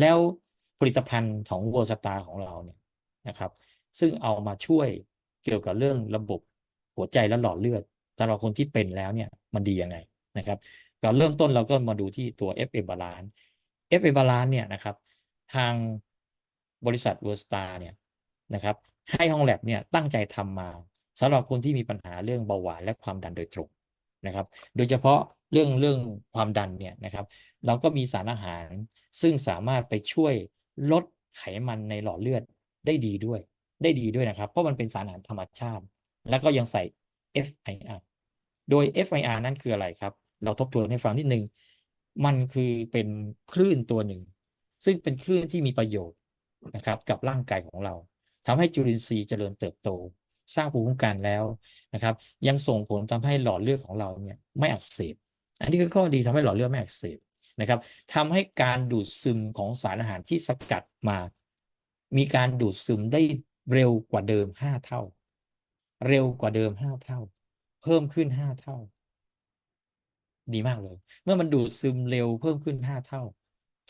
แล้วผลิตภัณฑ์ของ World Star ของเราเนี่ยนะครับ ซึ่งเอามาช่วยเกี่ยวกับเรื่องระบบหัวใจและหลอดเลือดสำหรับคนที่เป็นแล้วเนี่ยมันดียังไงนะครับก่อนเริ่มต้นเราก็มาดูที่ตัว FA Balance FA Balance เนี่ยนะครับ ทางบริษัท World Star เนี่ยนะครับ ให้ห้องแลบเนี่ยตั้งใจทำมาสำหรับคนที่มีปัญหาเรื่องเบาหวานและความดันโดยตรงนะครับ โดยเฉพาะ เรื่องเรื่องความดันเนี่ยนะครับ เราก็มีสารอาหารซึ่งสามารถไปช่วยลดไขมันในหลอดเลือดได้ดีด้วย ได้ดีด้วยนะครับ เพราะมันเป็นสารอาหารธรรมชาติ แล้วก็ยังใส่ FIR โดย FIR นั่นคืออะไรครับ เราทบทวนให้ฟังนิดนึง มันคือเป็นคลื่นตัวหนึ่ง ซึ่งเป็นคลื่นที่มีประโยชน์นะครับ กับร่างกายของเราทำให้จุลินทรีย์เจริญเติบโต สร้างภูมิคุ้มกันแล้วนะครับ ยังส่งผลทำให้หลอดเลือดของเราเนี่ยไม่อักเสบ อันนี้คือข้อดีทำให้หลอดเลือดไม่อักเสบนะครับทำให้การดูดซึมของสารอาหารที่สกัดมา มีการดูดซึมได้เร็วกว่าเดิม5เท่า เร็วกว่าเดิม5เท่า เพิ่มขึ้น5เท่า ดีมากเลย เมื่อมันดูดซึมเร็วเพิ่มขึ้น5เท่า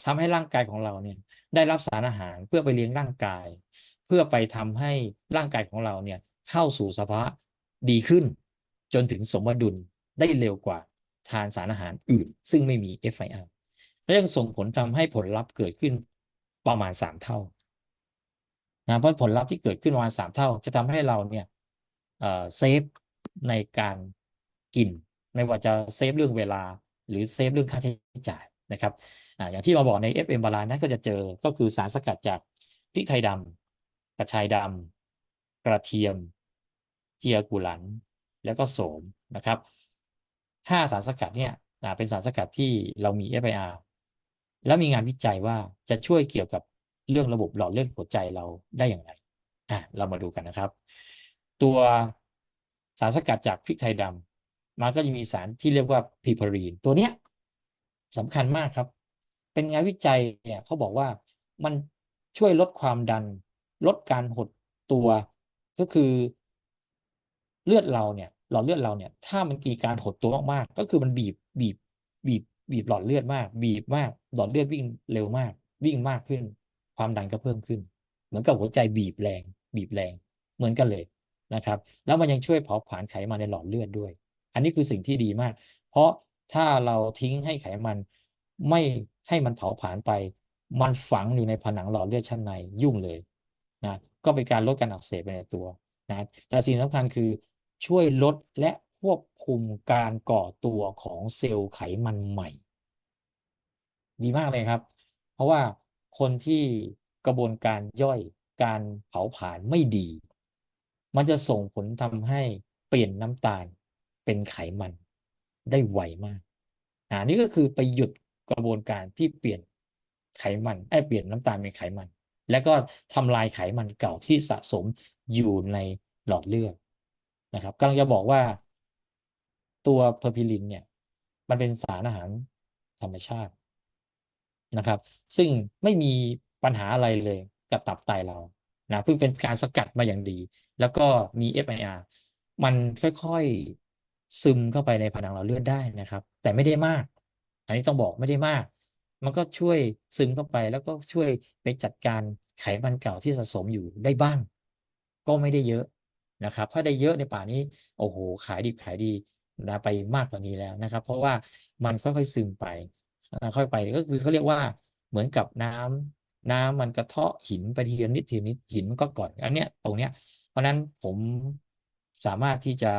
ทำให้ร่างกายของเราเนี่ย ได้รับสารอาหารเพื่อไปเลี้ยงร่างกาย เพื่อไปทำให้ร่างกายของเราเนี่ย เข้าสู่สภาวะดีขึ้น จนถึงสมดุลได้เร็วกว่า ทานสารอาหารอื่น ซึ่งไม่มี FIR และยังส่งผลทำให้ผลลัพธ์เกิดขึ้นประมาณ3เท่านะเพราะผลลัพธ์ที่เกิดขึ้นประมาณ3เท่า จะทำให้เราเนี่ยเซฟในการกิน ไม่ว่าจะเซฟเรื่องเวลา หรือเซฟเรื่องค่าใช้จ่ายนะครับออย่างที่มาบอกใน FM บาลานนั้นก็จะเจอก็คือสารสกัดจากพริกไทยดำกระชายดำกระเทียม เจียกุหลัน แล้วก็โสมนะครับ ห้าสารสกัดเนี่ยเป็นสารสกัดที่เรามี FIR แล้วมีงานวิจัยว่าจะช่วยเกี่ยวกับเรื่องระบบหลอดเลือดหัวใจเราได้อย่างไรอะเรามาดูกันนะครับ ตัวสารสกัดจากพริกไทยดำมันก็จะมีสารที่เรียกว่าพิพารีน ตัวเนี้ยสำคัญมากครับ เป็นงานวิจัยเนี่ยเขาบอกว่ามันช่วยลดความดัน ลดการหดตัวก็คือเลือดเราเนี่ย หลอดเลือดเราเนี่ย ถ้ามันมีการหดตัวมากๆก็คือมันบีบบีบ บีบ บีบหลอดเลือดมาก บีบมาก หลอดเลือดวิ่งเร็วมาก วิ่งมากขึ้น ความดันก็เพิ่มขึ้น เหมือนกับหัวใจบีบแรง บีบแรง เหมือนกันเลยนะครับ แล้วมันยังช่วยเผาผลาญไขมันในหลอดเลือดด้วย อันนี้คือสิ่งที่ดีมาก เพราะถ้าเราทิ้งให้ไขมันไม่ให้มันเผาผลาญไป มันฝังอยู่ในผนังหลอดเลือดชั้นในยุ่งเลยนะก็เป็นการลดการอักเสบไปในตัวนะแต่สิ่งสำคัญคือ ช่วยลดและควบคุมการก่อตัวของเซลล์ไขมันใหม่ ดีมากเลยครับ เพราะว่าคนที่กระบวนการย่อยการเผาผลาญไม่ดี มันจะส่งผลทำให้เปลี่ยนน้ำตาลเป็นไขมันได้ไวมากอ่านี่ก็คือไปหยุดกระบวนการที่เปลี่ยนไขมันไอ้เปลี่ยนน้ำตาลเป็นไขมัน แล้วก็ทำลายไขมันเก่าที่สะสมอยู่ในหลอดเลือด นะครับกำลังจะบอกว่าตัวเพอร์พิลินเนี่ย มันเป็นสารอาหารธรรมชาตินะครับ ซึ่งไม่มีปัญหาอะไรเลยกับตับไตเรานะเพิ่งเป็นการสกัดมาอย่างดี แล้วก็มี FIR มันค่อยๆซึมเข้าไปในผนังหลอดเลือดได้นะครับ แต่ไม่ได้มาก อันนี้ต้องบอกไม่ได้มาก มันก็ช่วยซึมเข้าไป แล้วก็ช่วยไปจัดการไขมันเก่าที่สะสมอยู่ได้บ้าง ก็ไม่ได้เยอะ นะครับ ถ้าได้เยอะในป่านี้โอ้โหขายดีขายดีนะไปมากกว่านี้แล้วนะครับ เพราะว่ามันค่อยๆซึมไปค่อยไปก็คือเขาเรียกว่าเหมือนกับน้ำน้ำมันกระเทาะหินไปทีละนิดทีละนิดหินมันก็ก่อนอันเนี้ยตรงเนี้ย เพราะนั้นผมสามารถที่จะ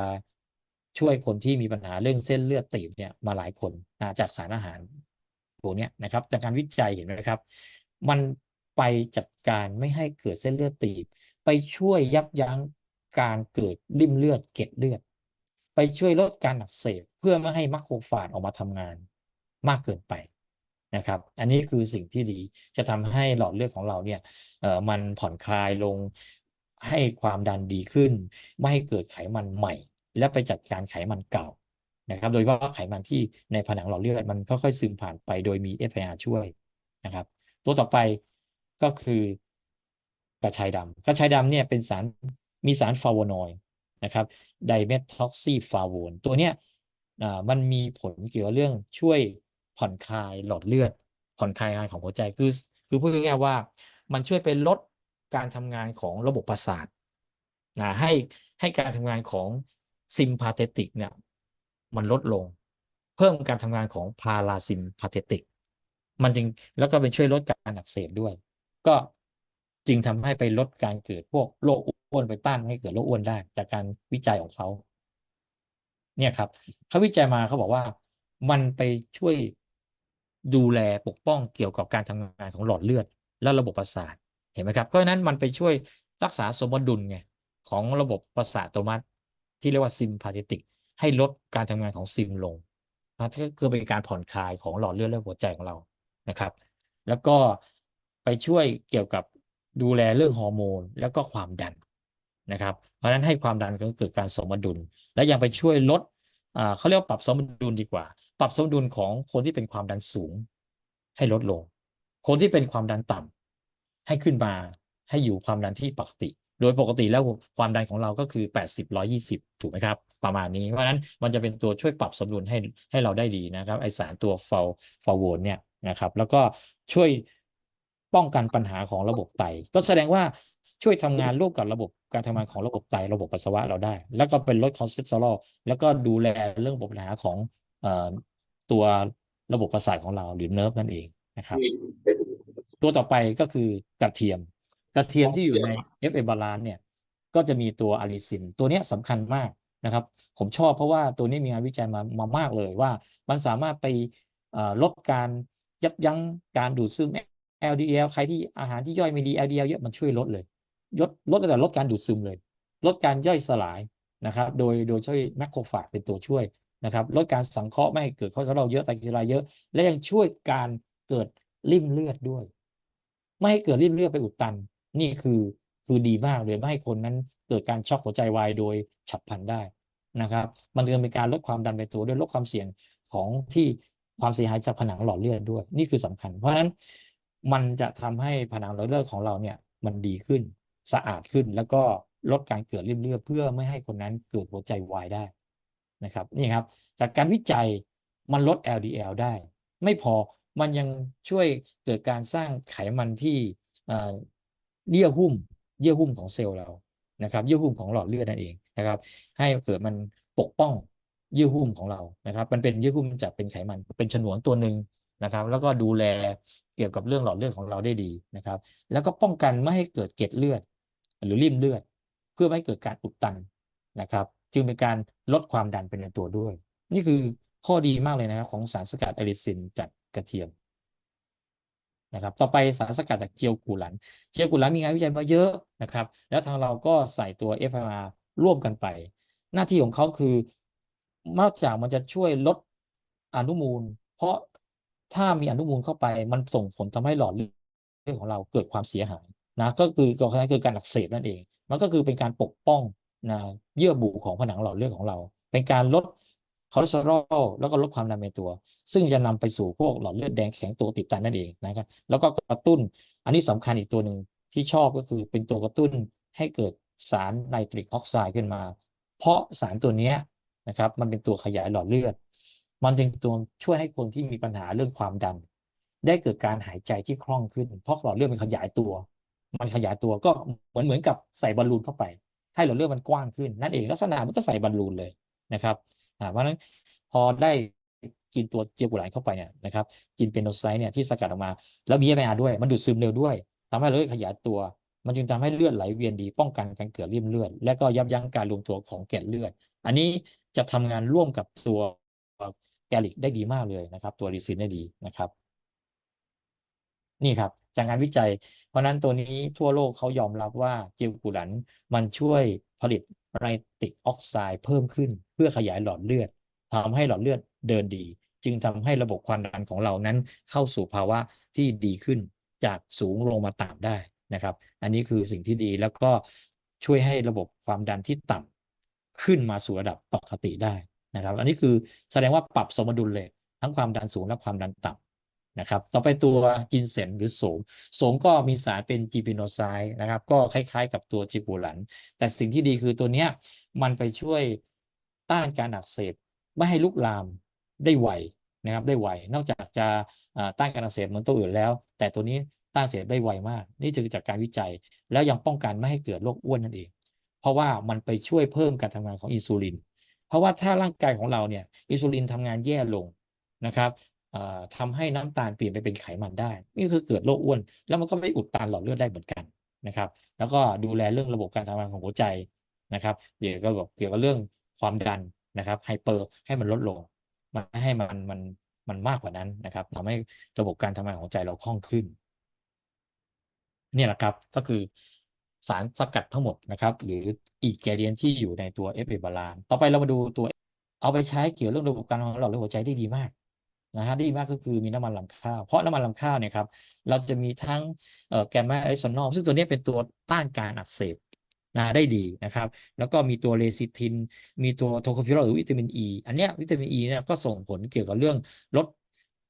ช่วยคนที่มีปัญหาเรื่องเส้นเลือดตีบเนี่ยมาหลายคนนะจากสารอาหารตัวเนี้ยนะครับ จากการวิจัยเห็นไหมครับ มันไปจัดการไม่ให้เกิดเส้นเลือดตีบ ไปช่วยยับยั้ง การเกิดริ่มเลือดเก็ดเลือด ไปช่วยลดการอักเสบเพื่อไม่ให้มัคโครฟาจออกมาทำงานมากเกินไปนะครับ อันนี้คือสิ่งที่ดีจะทำให้หลอดเลือดของเราเนี่ยเออมันผ่อนคลายลงให้ความดันดีขึ้น ไม่ให้เกิดไขมันใหม่ และไปจัดการไขมันเก่านะครับ โดยเฉพาะไขมันที่ในผนังหลอดเลือดมันค่อยๆซึมผ่านไปโดยมี FIR ช่วยนะครับ ตัวต่อไปก็คือกระชายดำกระชายดำเนี่ยเป็นสาร มีสารฟลาวนอยด์นะครับไดเมท็อกซีฟาโวนตัวเนี้ยมันมีผลเกี่ยวกับเรื่องช่วยผ่อนคลายหลอดเลือด ผ่อนคลายงานของหัวใจคือคือพูดง่ายๆว่า มันช่วยไปลดการทำงานของระบบประสาทนะให้ให้การทำงานของซิมพาเทติกเนี่ยมันลดลง เพิ่มการทำงานของพาราซิมพาเทติกมันจึงแล้วก็เป็นช่วยลดการอักเสบด้วย ก็ จึงทำให้ไปลดการเกิดพวกโรคอ้วนไปต้านให้เกิดโรคอ้วนได้ จากการวิจัยของเขาเนี่ยครับเขาวิจัยมาเขาบอกว่ามันไปช่วยดูแลปกป้องเกี่ยวกับการทำงานของหลอดเลือด และระบบประสาทเห็นไหมครับเพราะฉะนั้นมันไปช่วยรักษาสมดุลไงของระบบประสาทอัตโนมัติที่เรียกว่าซิมพาเทติกให้ลดการทำงานของซิมลงนะก็คือเป็นการผ่อนคลายของหลอดเลือดและหัวใจของเรานะครับ แล้วก็ไปช่วยเกี่ยวกับ ดูแลเรื่องฮอร์โมนแล้วก็ความดันนะครับ เพราะฉะนั้นให้ความดันก็เกิดการสมดุล และยังไปช่วยลดเขาเรียกว่าปรับสมดุลดีกว่า ปรับสมดุลของคนที่เป็นความดันสูง ให้ลดลง คนที่เป็นความดันต่ำให้ขึ้นมาให้อยู่ความดันที่ปกติ โดยปกติแล้วความดันของเราก็คือ 80 120 ถูกไหมครับ ประมาณนี้ เพราะนั้นมันจะเป็นตัวช่วยปรับสมดุลให้ให้เราได้ดีนะครับ ไอสารตัวฟอลฟอลโวนเนี่ยนะครับ แล้วก็ช่วย ป้องกันปัญหาของระบบไต ก็แสดงว่าช่วยทำงานร่วมกับระบบการทำงานของระบบไตระบบปัสสาวะเราได้ แล้วก็เป็นลดคอเลสเตอรอลแล้วก็ดูแลเรื่องปัญหาของเอ่อตัวระบบประสาทของเราหรือเนิร์ฟนั่นเองนะครับ ตัวต่อไปก็คือกระเทียม กระเทียมที่อยู่ใน FA balance เนี่ย ก็จะมีตัวอาลิซิน ตัวเนี้ยสำคัญมากนะครับ ผมชอบเพราะว่าตัวนี้มีงานวิจัยมามามากเลยว่า มันสามารถไปเอ่อลดการยับยั้งการดูดซึม LDL ใครที่อาหารที่ย่อยไม่ดี LDL เยอะมันช่วยลดเลยลดลดแต่ลดการดูดซึมเลย ลดการย่อยสลายนะครับ โดยโดยช่วยแมคโครฟาจเป็นตัวช่วยนะครับ ลดการสังเคราะห์ไม่ให้เกิดคอเลสเตอรอลเยอะไตรกลีเซอไรด์เยอะ และยังช่วยการเกิดริ่มเลือดด้วย ไม่ให้เกิดริ่มเลือดไปอุดตัน นี่คือคือดีมากเลยไม่ให้คนนั้นเกิดการช็อกหัวใจวายโดยฉับพลันได้นะครับ มันจะเป็นการลดความดันไปตัวด้วยลดความเสี่ยงของที่ความเสียหายจากผนังหลอดเลือดด้วย นี่คือสำคัญ เพราะฉะนั้น มันจะทำให้ผนังหลอดเลือดของเราเนี่ยมันดีขึ้นสะอาดขึ้น แล้วก็ลดการเกิดริ่มเลือดเพื่อไม่ให้คนนั้นเกิดหัวใจวายได้นะครับนี่ครับ จากการวิจัยมันลด LDL ได้ ไม่พอมันยังช่วยเกิดการสร้างไขมันที่เยื่อหุ้มเยื่อหุ้มของเซลล์เรานะครับเยื่อหุ้มของหลอดเลือดนั่นเองนะครับ ให้เกิดมันปกป้องเยื่อหุ้มของเรานะครับ มันเป็นเยื่อหุ้มจากเป็นไขมันเป็นฉนวนตัวหนึ่ง นะครับ แล้วก็ดูแลเกี่ยวกับเรื่องหลอดเลือดของเราได้ดีนะครับ แล้วก็ป้องกันไม่ให้เกิดเกล็ดเลือด หรือริ่มเลือด เพื่อไม่ให้เกิดการอุดตันนะครับ จึงเป็นการลดความดันเป็นในตัวด้วย นี่คือข้อดีมากเลยนะครับของสารสกัดอลิซินจากกระเทียมนะครับ ต่อไปสารสกัดจากเจียวกุหลัน เจียวกุหลันมีงานวิจัยมาเยอะนะครับ แล้วทางเราก็ใส่ตัว FMR ร่วมกันไป หน้าที่ของเขาคือนอกจากมันจะช่วยลดอนุมูล เพราะ ถ้ามีอนุมูลเข้าไป มันส่งผลทำให้หลอดเลือดของเราเกิดความเสียหายนะก็คือก็คือการอักเสบนั่นเอง มันก็คือเป็นการปกป้องนะเยื่อบุของผนังหลอดเลือดของเรา เป็นการลดคอเลสเตอรอลแล้วก็ลดความดันในตัว ซึ่งจะนำไปสู่พวกหลอดเลือดแดงแข็งตัวติดตันนั่นเองนะครับแล้วก็กระตุ้นอันนี้สำคัญอีกตัวหนึ่งที่ชอบก็คือเป็นตัวกระตุ้นให้เกิดสารไนตริกออกไซด์ขึ้นมา เพราะสารตัวนี้นะครับมันเป็นตัวขยายหลอดเลือด มันจึงตัวช่วยให้คนที่มีปัญหาเรื่องความดัน ได้เกิดการหายใจที่คล่องขึ้น เพราะหลอดเลือดมันขยายตัว มันขยายตัวก็เหมือนเหมือนกับใส่บอลลูนเข้าไป ให้หลอดเลือดมันกว้างขึ้น นั่นเองลักษณะมันก็ใส่บอลลูนเลยนะครับเพราะฉะนั้นพอได้กินตัวเจียวกุหลาบเข้าไปเนี่ยนะครับกินเป็นโนไซต์เนี่ยที่สกัดออกมา แล้วมีเอไอด้วย มันดูดซึมเร็วด้วยทำให้เลือดขยายตัว มันจึงทำให้เลือดไหลเวียนดี ป้องกันการเกิดริ่มเลือด และก็ยับยั้งการรวมตัวของเกล็ดเลือด อันนี้จะทำงานร่วมกับตัว แกลิกได้ดีมากเลยนะครับ ตัวรีซินได้ดีนะครับ นี่ครับ จากงานวิจัย เพราะนั้นตัวนี้ทั่วโลกเขายอมรับว่าเจียวกุหลันมันช่วยผลิตไนตริกออกไซด์เพิ่มขึ้น เพื่อขยายหลอดเลือดทำให้หลอดเลือดเดินดี จึงทำให้ระบบความดันของเรานั้นเข้าสู่ภาวะที่ดีขึ้นจากสูงลงมาต่ำได้นะครับ อันนี้คือสิ่งที่ดีแล้วก็ช่วยให้ระบบความดันที่ต่ำขึ้นมาสู่ระดับปกติได้ นะครับ อันนี้คือแสดงว่าปรับสมดุลเลยทั้งความดันสูงและความดันต่ำนะครับ ต่อไปตัวจินเซนหรือโสมโสมก็มีสารเป็นจีพิโนไซด์นะครับ ก็คล้ายๆ กับตัวจิบูหลัน แต่สิ่งที่ดีคือตัวเนี้ยมันไปช่วยต้านการอักเสบไม่ให้ลุกลามได้ไวนะครับได้ไวนอกจากจะต้านการอักเสบเหมือนตัวอื่นแล้ว แต่ตัวนี้ต้านเสบได้ไวมาก นี่คือจากการวิจัย แล้วยังป้องกันไม่ให้เกิดโรคอ้วนนั่นเอง เพราะว่ามันไปช่วยเพิ่มการทำงานของอินซูลิน เพราะว่าถ้าร่างกายของเราเนี่ยอินซูลินทำงานแย่ลงนะครับเอ่อทำให้น้ำตาลเปลี่ยนไปเป็นไขมันได้ นี่คือเกิดโรคอ้วน แล้วมันก็ไม่อุดตันหลอดเลือดได้เหมือนกันนะครับ แล้วก็ดูแลเรื่องระบบการทำงานของหัวใจนะครับเกี่ยวกับเกี่ยวกับเรื่องความดันนะครับไฮเปอร์ให้มันลดลงไม่ให้มันมันมันมากกว่านั้นนะครับทำให้ระบบการทำงานของหัวใจเราคล่องขึ้น เนี่ยแหละครับก็คือ สารสกัดทั้งหมดนะครับ หรืออีกแกเดียนที่อยู่ในตัว FA บาลานต่อไปเรามาดูตัวเอาไปใช้เกี่ยวเรื่องระบบการของหลอดเลือดหัวใจได้ดีมากนะฮะได้ดีมากก็คือมีน้ำมันลำข้าว เพราะน้ำมันลำข้าวเนี่ยครับเราจะมีทั้งแกมมาไอโซนอลซึ่งตัวนี้เป็นตัวต้านการอักเสบนะได้ดีนะครับ แล้วก็มีตัวเลซิทิน มีตัวโทโคฟิลหรือวิตามินอีอันเนี้ยวิตามินอีเนี่ยก็ส่งผลเกี่ยวกับเรื่องลด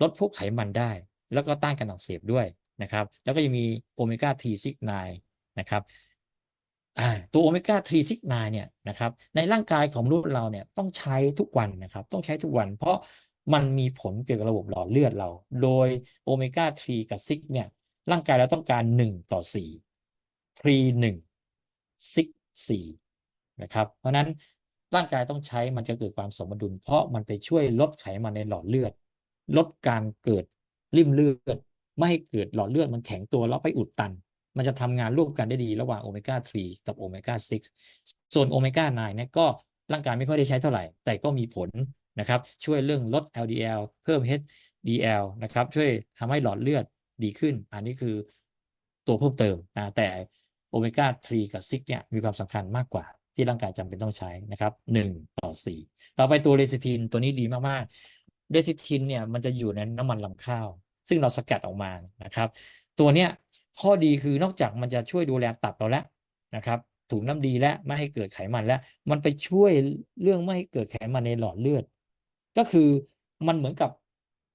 ลดพวกไขมันได้ แล้วก็ต้านการอักเสบด้วยนะครับ แล้วก็ยังมีโอเมก้า3 6 9น นะครับตัวโอเมก้า3 6 9เนี่ยนะครับในร่างกายของมนุษย์เราเนี่ยต้องใช้ทุกวันนะครับต้องใช้ทุกวัน เพราะมันมีผลเกี่ยวกับระบบหลอดเลือดเรา โดยโอเมก้า3กับ6เนี่ยร่างกายเราต้องการ 1 ต่อ 4 3 1 6 4นะครับเพราะฉะนั้นร่างกายต้องใช้มันจะเกิดความสมดุล เพราะมันไปช่วยลดไขมันในหลอดเลือด ลดการเกิดริ่มเลือด ไม่ให้เกิดหลอดเลือดมันแข็งตัวแล้วไปอุดตัน มันจะทำงานร่วมกันได้ดีระหว่างโอเมก้า3กับโอเมก้า6ส่วนโอเมก้า9เนี่ยก็ร่างกายไม่ค่อยได้ใช้เท่าไหร่ แต่ก็มีผลนะครับช่วยเรื่องลด LDL เพิ่ม HDL นะครับช่วยทำให้หลอดเลือดดีขึ้น อันนี้คือตัวเพิ่มเติมนะแต่โอเมก้า3กับ6เนี่ยมีความสำคัญมากกว่าที่ร่างกายจำเป็นต้องใช้นะครับ1ต่อ 4 ต่อไปตัวเลซิทินตัวนี้ดีมากๆเลซิทินเนี่ยมันจะอยู่ในน้ำมันลำข้าว ซึ่งเราสกัดออกมานะครับ ตัวเนี้ย ข้อดีคือนอกจากมันจะช่วยดูแลตับเราแล้วนะครับถุงน้ำดีและไม่ให้เกิดไขมันแล้ว มันไปช่วยเรื่องไม่ให้เกิดไขมันในหลอดเลือด ก็คือมันเหมือนกับ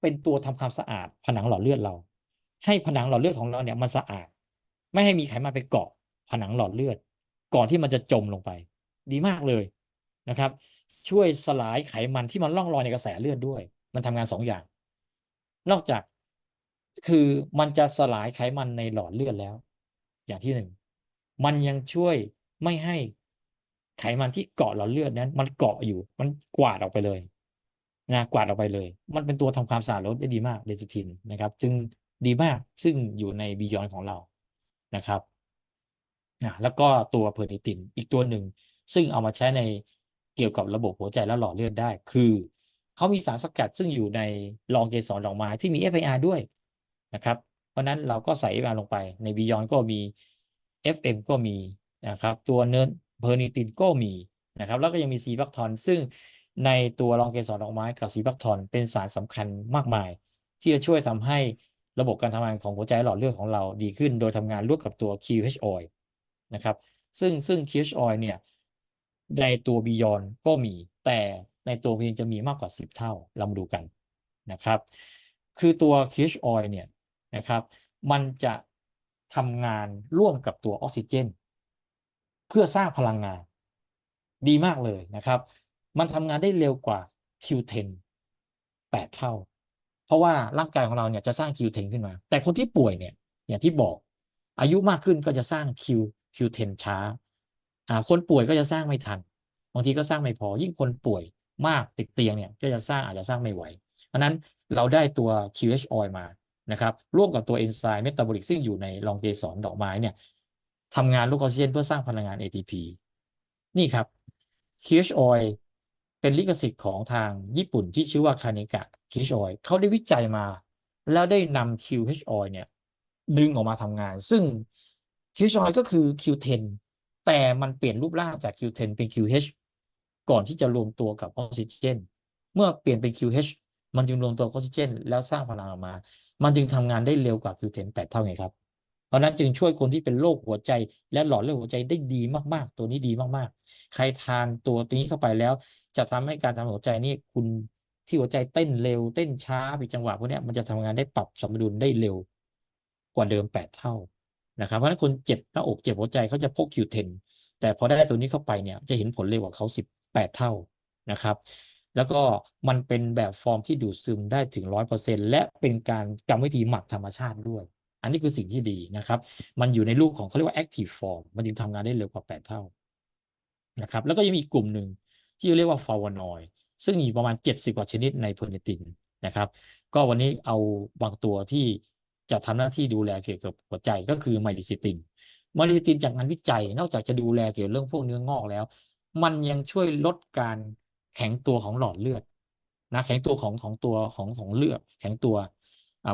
เป็นตัวทำความสะอาดผนังหลอดเลือดเรา ให้ผนังหลอดเลือดของเราเนี่ยมันสะอาด ไม่ให้มีไขมันไปเกาะผนังหลอดเลือด ก่อนที่มันจะจมลงไป ดีมากเลยนะครับ ช่วยสลายไขมันที่มันล่องลอยในกระแสเลือดด้วย มันทำงานสองอย่าง นอกจาก คือมันจะสลายไขมันในหลอดเลือดแล้ว อย่างที่หนึ่งมันยังช่วยไม่ให้ไขมันที่เกาะหลอดเลือดนั้น มันเกาะอยู่ มันกวาดออกไปเลยนะกวาดออกไปเลย มันเป็นตัวทำความสะอาดรถได้ดีมากเดซิทินนะครับ จึงดีมากซึ่งอยู่ในบียอนของเรานะครับนะแล้วก็ตัวเพอร์นิตินอีกตัวหนึ่ง ซึ่งเอามาใช้ในเกี่ยวกับระบบหัวใจและหลอดเลือดได้ คือเขามีสารสกัดซึ่งอยู่ในรองเกสรดอกไม้ที่มี FIR ด้วย นะครับ เพราะนั้นเราก็ใส่ FIR ลงไปในบียอนก็มี FM ก็มีนะครับตัวเนินเพอร์นิตินก็มีนะครับแล้วก็ยังมีซีบักทอนซึ่งในตัวรองเกสรดอกไม้กับซีบักทอนเป็นสารสำคัญมากมาย ที่จะช่วยทำให้ระบบการทำงานของหัวใจหลอดเลือดของเราดีขึ้น โดยทำงานร่วมกับตัว QH oil นะครับซึ่งซึ่ง QH oil เนี่ยในตัวบียอนก็มี แต่ในตัวเพียงจะมีมากกว่า 10 เท่าเรามาดูกันนะครับ คือตัว QH oil เนี่ย นะครับ มันจะทำงานร่วมกับตัวออกซิเจน เพื่อสร้างพลังงาน ดีมากเลยนะครับ มันทำงานได้เร็วกว่า Q10 8 เท่า เพราะว่าร่างกายของเราเนี่ยจะสร้าง Q10 ขึ้นมา แต่คนที่ป่วยเนี่ยอย่างที่บอก อายุมากขึ้นก็จะสร้าง Q Q10 ช้าอ่าคนป่วยก็จะสร้างไม่ทันบางทีก็สร้างไม่พอ ยิ่งคนป่วยมากติดเตียงเนี่ยก็จะสร้างอาจจะสร้างไม่ไหว เพราะนั้นเราได้ตัว QH oil มา นะครับร่วมกับตัวเอนไซม์เมตาบอลิกซึ่งอยู่ในรองเกสรดอกไม้เนี่ยทำงานลูกออกซิเจนเพื่อสร้างพลังงาน ATP นี่ครับ QH oil เป็นลิขสิทธิ์ของทางญี่ปุ่นที่ชื่อว่าคาเนกะ QH oil เขาได้วิจัยมา แล้วได้นำ QH oil เนี่ยดึงออกมาทำงาน ซึ่ง QH oil ก็คือ Q10 แต่มันเปลี่ยนรูปร่างจาก Q10 เป็น QH ก่อนที่จะรวมตัวกับออกซิเจน เมื่อเปลี่ยนเป็น QH มันจึงรวมตัวออกซิเจน แล้วสร้างพลังออกมา มันจึงทำงานได้เร็วกว่า Q10 8เท่าไงครับ เพราะนั้นจึงช่วยคนที่เป็นโรคหัวใจ และหลอดเลือดหัวใจได้ดีมากๆ ตัวนี้ดีมากๆ ใครทานตัวนี้เข้าไปแล้ว จะทำให้การทำหัวใจนี่คุณที่หัวใจเต้นเร็วเต้นช้าผิดจังหวะพวกนี้มันจะทำงานได้ปรับสมดุลได้เร็วกว่าเดิม8เท่านะครับเพราะฉะนั้นคนเจ็บหน้าอกเจ็บหัวใจเขาจะพก Q10 แต่พอได้ตัวนี้เข้าไปเนี่ยจะเห็นผลเร็วกว่าเขา18เท่านะครับ แล้วก็มันเป็นแบบฟอร์มที่ดูดซึมได้ถึง 100%และเป็นการกรรมวิธีหมักธรรมชาติด้วย อันนี้คือสิ่งที่ดีนะครับ มันอยู่ในรูปของเขาเรียกว่า active form มันจึงทำงานได้เร็วกว่า 8 เท่านะครับ แล้วก็ยังมีกลุ่มหนึ่งที่เรียกว่าฟาวานอยด์ซึ่งมีประมาณ 70 กว่าชนิดในเพอร์เนตินนะครับ ก็วันนี้เอาบางตัวที่จะทำหน้าที่ดูแลเกี่ยวกับหัวใจก็คือไมลิซิตินไมลิซิตินจากงานวิจัย นอกจากจะดูแลเกี่ยวกับเรื่องพวกเนื้องอกแล้ว มันยังช่วยลดการ แข็งตัวของหลอดเลือดนะแข็งตัวของของตัวของของเลือด แข็งตัว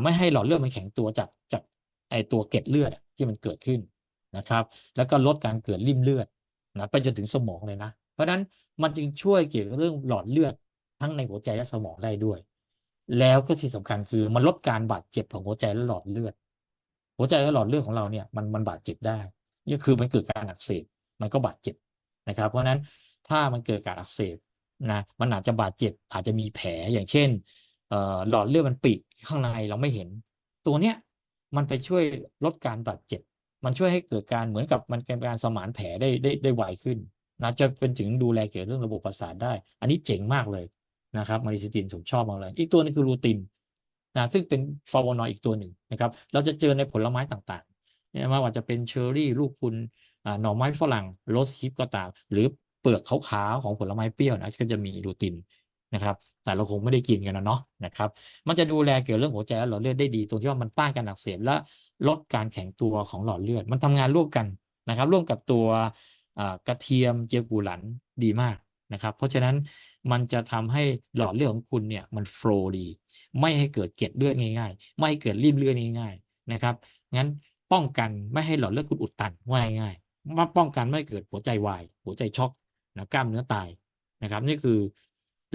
ไม่ให้หลอดเลือดมันแข็งตัวจากจากไอตัวเกล็ดเลือดที่มันเกิดขึ้นนะครับ แล้วก็ลดการเกิดริ่มเลือดนะไปจนถึงสมองเลยนะ เพราะฉะนั้นมันจึงช่วยเกี่ยวกับเรื่องหลอดเลือดทั้งในหัวใจและสมองได้ด้วย แล้วก็ที่สำคัญคือมันลดการบาดเจ็บของหัวใจและหลอดเลือด หัวใจและหลอดเลือดของเราเนี่ยมันมันบาดเจ็บได้นี่คือมันเกิดการอักเสบมันก็บาดเจ็บนะครับ เพราะฉะนั้นถ้ามันเกิดการอักเสบ นะมันอาจจะบาดเจ็บอาจจะมีแผลอย่างเช่นหลอดเลือดมันปิดข้างในเราไม่เห็น ตัวเนี้ยมันไปช่วยลดการบาดเจ็บ มันช่วยให้เกิดการเหมือนกับมันเป็นการสมานแผลได้ได้ได้ไวขึ้นนะจะเป็นถึงดูแลเกี่ยวกับเรื่องระบบประสาทได้ อันนี้เจ๋งมากเลยนะครับมาริซิตินผมชอบมากเลย อีกตัวนึงคือรูตินนะซึ่งเป็นฟาวนอยด์อีกตัวหนึ่งนะครับ เราจะเจอในผลไม้ต่างๆไม่ว่าจะเป็นเชอร์รี่ลูกพุนหน่อไม้ฝรั่งโรสฮิปก็ตาม หรือ เปลือกขาวๆของผลไม้เปรี้ยวนะก็จะมีรูตินนะครับ แต่เราคงไม่ได้กินกันนะเนาะนะครับ มันจะดูแลเกี่ยวกับเรื่องหัวใจและหลอดเลือดได้ดีตรงที่ว่ามันต้านการอักเสบและลดการแข็งตัวของหลอดเลือด มันทำงานร่วมกันนะครับ ร่วมกับตัวกระเทียมเจียวกูหลันดีมากนะครับ เพราะฉะนั้นมันจะทำให้หลอดเลือดของคุณเนี่ยมันโฟลดี ไม่ให้เกิดเกล็ดเลือดง่ายๆ ไม่ให้เกิดริมเลือดง่ายๆนะครับงั้นป้องกันไม่ให้หลอดเลือดคุณอุดตันว่าง่ายๆมาป้องกันไม่ให้เกิดหัวใจวายหัวใจช็อก นะกล้ามเนื้อตายนะครับ นี่คือ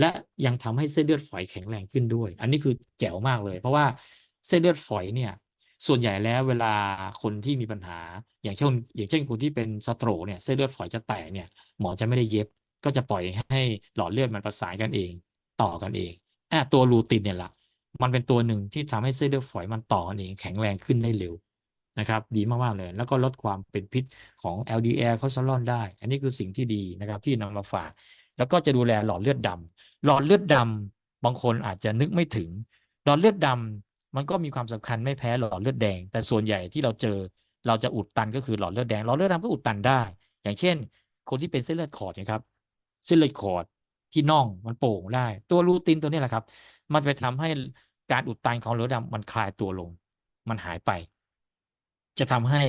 และยังทำให้เส้นเลือดฝอยแข็งแรงขึ้นด้วย อันนี้คือแจ๋วมากเลย เพราะว่าเส้นเลือดฝอยเนี่ย ส่วนใหญ่แล้วเวลาคนที่มีปัญหา อย่างเช่นอย่างเช่นคนที่เป็นสโตรกเนี่ยเส้นเลือดฝอยจะแตกเนี่ยหมอจะไม่ได้เย็บ ก็จะปล่อยให้หลอดเลือดมันประสานกันเอง ต่อกันเองอะตัวรูตินเนี่ยแหละมันเป็นตัวหนึ่งที่ทำให้เส้นเลือดฝอยมันต่อกันเองแข็งแรงขึ้นได้เร็ว นะครับ ดีมากๆเลย แล้วก็ลดความเป็นพิษของ LDL คอเลสเตอรอลได้ อันนี้คือสิ่งที่ดีนะครับที่นำมาฝาก แล้วก็จะดูแลหลอดเลือดดำหลอดเลือดดำบางคนอาจจะนึกไม่ถึง หลอดเลือดดำมันก็มีความสำคัญไม่แพ้หลอดเลือดแดง แต่ส่วนใหญ่ที่เราเจอ เราจะอุดตันก็คือหลอดเลือดแดง หลอดเลือดดำก็อุดตันได้ อย่างเช่น คนที่เป็นเส้นเลือดขอดนะครับ เส้นเลือดขอดที่น่องมันโป่งได้ ตัวรูตินตัวนี้แหละครับ มันจะไปทำให้การอุดตันของเลือดดำมันคลายตัวลง มันหายไป จะทำให้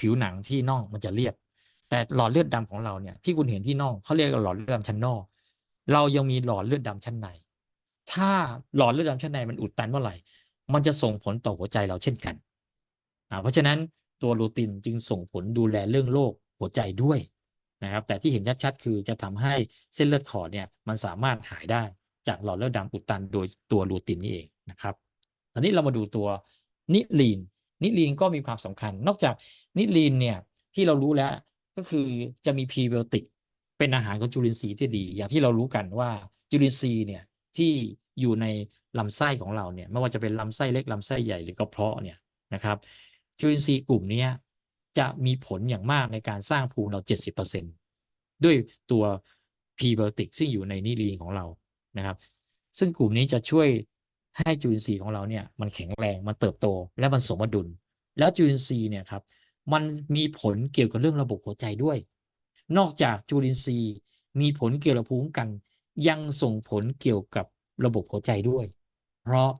ผิวหนังที่น่องมันจะเรียบ แต่หลอดเลือดดำของเราเนี่ยที่คุณเห็นที่น่องเขาเรียกว่าหลอดเลือดดำชั้นนอก เรายังมีหลอดเลือดดำชั้นใน ถ้าหลอดเลือดดำชั้นในมันอุดตันเมื่อไหร่ มันจะส่งผลต่อหัวใจเราเช่นกันอ่าเพราะฉะนั้นตัวรูตินจึงส่งผลดูแลเรื่องโรคหัวใจด้วยนะครับ แต่ที่เห็นชัดๆคือจะทำให้เส้นเลือดขอดเนี่ยมันสามารถหายได้จากหลอดเลือดดำอุดตันโดยตัวรูตินนี่เองนะครับตอนนี้เรามาดูตัวนิลีน นิลีนก็มีความสำคัญ นอกจากนิลีนเนี่ยที่เรารู้แล้วก็คือจะมีพรีไบโอติกเป็นอาหารของจุลินทรีย์ที่ดี อย่างที่เรารู้กันว่าจุลินทรีย์เนี่ยที่อยู่ในลำไส้ของเราเนี่ยไม่ว่าจะเป็นลำไส้เล็กลำไส้ใหญ่หรือกระเพาะเนี่ยนะครับจุลินทรีย์กลุ่มนี้จะมีผลอย่างมากในการสร้างภูมิเรา 70%ด้วยตัวพรีไบโอติกซึ่งอยู่ในนิลีนของเรานะครับ ซึ่งกลุ่มนี้จะช่วย ให้จุลินทรีย์ของเราเนี่ยมันแข็งแรงมันเติบโต และมันสมดุล แล้วจุลินทรีย์เนี่ยครับมันมีผลเกี่ยวกับเรื่องระบบหัวใจด้วย นอกจากจุลินทรีย์มีผลเกี่ยวกับภูมิคุ้มกัน ยังส่งผลเกี่ยวกับระบบหัวใจด้วย เพราะ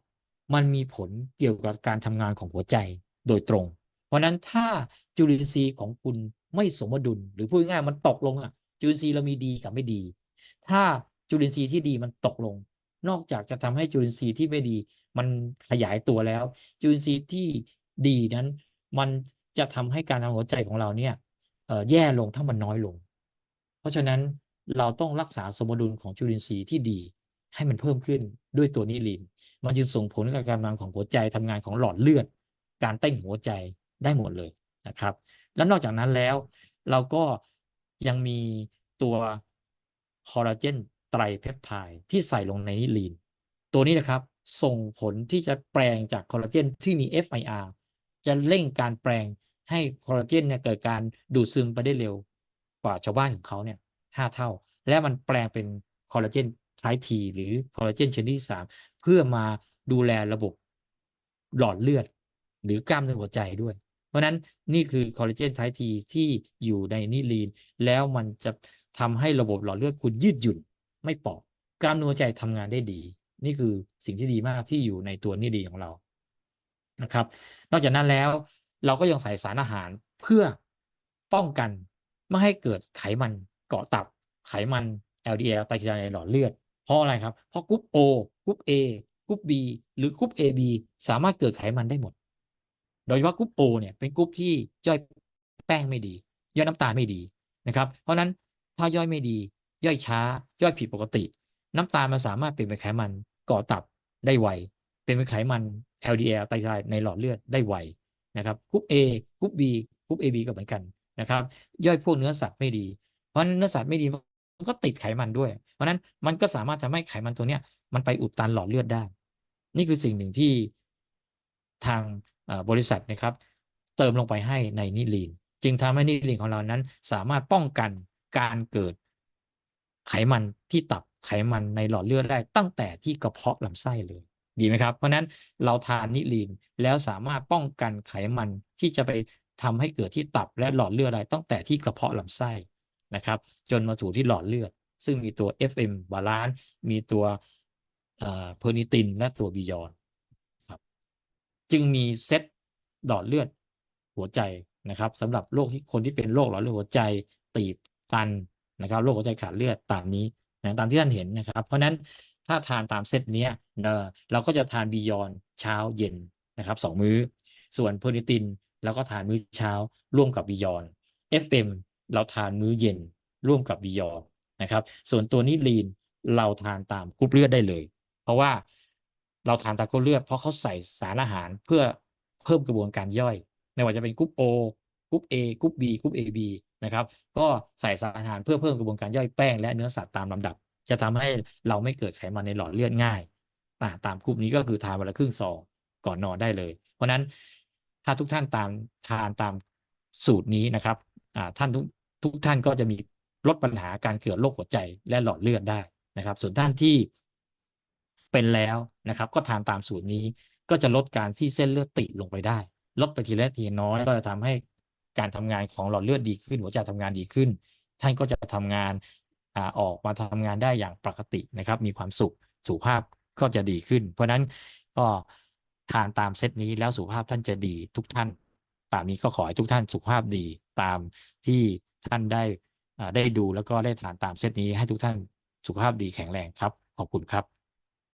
มันมีผลเกี่ยวกับการทำงานของหัวใจโดยตรง เพราะนั้นถ้าจุลินทรีย์ของคุณไม่สมดุล หรือพูดง่ายมันตกลงอะจุลินทรีย์เรามีดีกับไม่ดี ถ้าจุลินทรีย์ที่ดีมันตกลง นอกจากจะทำให้จุลินทรีย์ที่ไม่ดี มันขยายตัวแล้ว จุลินทรีย์ที่ดีนั้น มันจะทำให้การทำหัวใจของเราเนี่ยแย่ลงถ้ามันน้อยลง เพราะฉะนั้นเราต้องรักษาสมดุลของจุลินทรีย์ที่ดี ให้มันเพิ่มขึ้นด้วยตัวนิลินมันจึงส่งผลกับการทำงานของหัวใจทำงานของหลอดเลือด การเต้นหัวใจได้หมดเลยนะครับ แล้วนอกจากนั้นแล้วเราก็ยังมีตัวคอลลาเจน ไตรเพปไทด์ที่ใส่ลงในนิลีน ตัวนี้นะครับ ส่งผลที่จะแปลงจากคอลลาเจนที่มี FIR จะเร่งการแปลงให้คอลลาเจนเนี่ยเกิดการดูดซึมไปได้เร็วกว่าชาวบ้านของเขาเนี่ยห้าเท่า และมันแปลงเป็นคอลลาเจนไทป์ทีหรือคอลลาเจนชนิดที่สามเพื่อมาดูแลระบบหลอดเลือด หรือกล้ามเนื้อหัวใจด้วย เพราะนั้นนี่คือคอลลาเจนไทป์ทีที่อยู่ในนิลีน แล้วมันจะทำให้ระบบหลอดเลือดคุณยืดหยุ่น ไม่ปอกกล้ามเนื้อใจทำงานได้ดี นี่คือสิ่งที่ดีมากที่อยู่ในตัวนิลีของเรานะครับ นอกจากนั้นแล้วเราก็ยังใส่สารอาหารเพื่อป้องกันไม่ให้เกิดไขมันเกาะตับไขมัน LDL ไตรกลีเซอไรด์หลอดเลือด เพราะอะไรครับ เพราะกรุ๊ป O กรุ๊ป A กรุ๊ป B หรือกรุ๊ป AB สามารถเกิดไขมันได้หมด โดยเฉพาะกรุ๊ป O เนี่ยเป็นกรุ๊ปที่ย่อยแป้งไม่ดี ย่อยน้ำตาลไม่ดีนะครับ เพราะฉะนั้นถ้าย่อยไม่ดี ย่อยช้า ย่อยผิดปกติ น้ำตาลมันสามารถเปลี่ยนเป็นไขมันก่อตับได้ไวเป็นเป็นไขมัน LDL ไตรกลในหลอดเลือดได้ไวนะครับกรุ๊ป A กรุ๊ป B กรุ๊ป AB ก็เหมือนกันนะครับ ย่อยพวกเนื้อสัตว์ไม่ดี เพราะเนื้อสัตว์ไม่ดีมันก็ติดไขมันด้วย เพราะฉะนั้นมันก็สามารถทำให้ไขมันตัวเนี้ยมันไปอุดตันหลอดเลือดได้ นี่คือสิ่งหนึ่งที่ทางบริษัทนะครับ เติมลงไปให้ในนิลีน จึงทำให้นิลีนของเรานั้นสามารถป้องกันการเกิด ไขมันที่ตับไขมันในหลอดเลือดได้ตั้งแต่ที่กระเพาะลำไส้เลยดีไหมครับ เพราะฉะนั้นเราทานนิลีนแล้วสามารถป้องกันไขมันที่จะไปทำให้เกิดที่ตับและหลอดเลือดได้ตั้งแต่ที่กระเพาะลำไส้นะครับ จนมาถูที่หลอดเลือด ซึ่งมีตัว FM บาลานซ์มีตัวเพอร์นิตินและตัวบิยอนครับจึงมีเซตหลอดเลือดหัวใจนะครับสำหรับโรคที่คนที่เป็นโรคหลอดเลือดหัวใจตีบตัน นะครับโรคหัวใจขาดเลือดตามนี้นะตามที่ท่านเห็นนะครับ เพราะนั้นถ้าทานตามเซตเนี้ยเนะเราก็จะทานบิยอนเช้าเย็นนะครับสองมื้อ ส่วนเพอร์นิตินเราก็ทานมื้อเช้าร่วมกับบิยอน FM เราทานมื้อเย็นร่วมกับบิยอนนะครับ ส่วนตัวนี้ลีนเราทานตามกรุ๊ปเลือดได้เลย เพราะว่าเราทานตามกรุ๊ปเลือดเพราะเขาใส่สารอาหารเพื่อเพิ่มกระบวนการย่อย ไม่ว่าจะเป็นกรุ๊ป O กรุ๊ป A กรุ๊ป B กรุ๊ป AB นะครับ ก็ใส่สารอาหารเพื่อเพิ่มกระบวนการย่อยแป้งและเนื้อสัตว์ตามลำดับ จะทำให้เราไม่เกิดไขมันในหลอดเลือดง่ายตาตามกรุ๊ปนี้ก็คือทานวันละครึ่งซองก่อนนอนได้เลย เพราะฉนั้นถ้าทุกท่านตามทานตามสูตรนี้นะครับท่านทุกทุกท่านก็จะมีลดปัญหาการเกิดโรคหัวใจและหลอดเลือดได้นะครับ ส่วนท่านที่เป็นแล้วนะครับ ก็ทานตามสูตรนี้ก็จะลดการที่เส้นเลือดติดลงไปได้ ลดไปทีละทีน้อยก็จะทำให้ การทำงานของหลอดเลือดดีขึ้น หัวใจทำงานดีขึ้น ท่านก็จะทำงานออกมาทำงานได้อย่างปกตินะครับ มีความสุขสุขภาพก็จะดีขึ้น เพราะฉะนั้นก็ทานตามเซตนี้แล้วสุขภาพท่านจะดีทุกท่าน ตามนี้ก็ขอให้ทุกท่านสุขภาพดีตามที่ท่านได้ได้ดูแล้วก็ได้ทานตามเซตนี้ให้ทุกท่านสุขภาพดีแข็งแรงครับ ขอบคุณครับ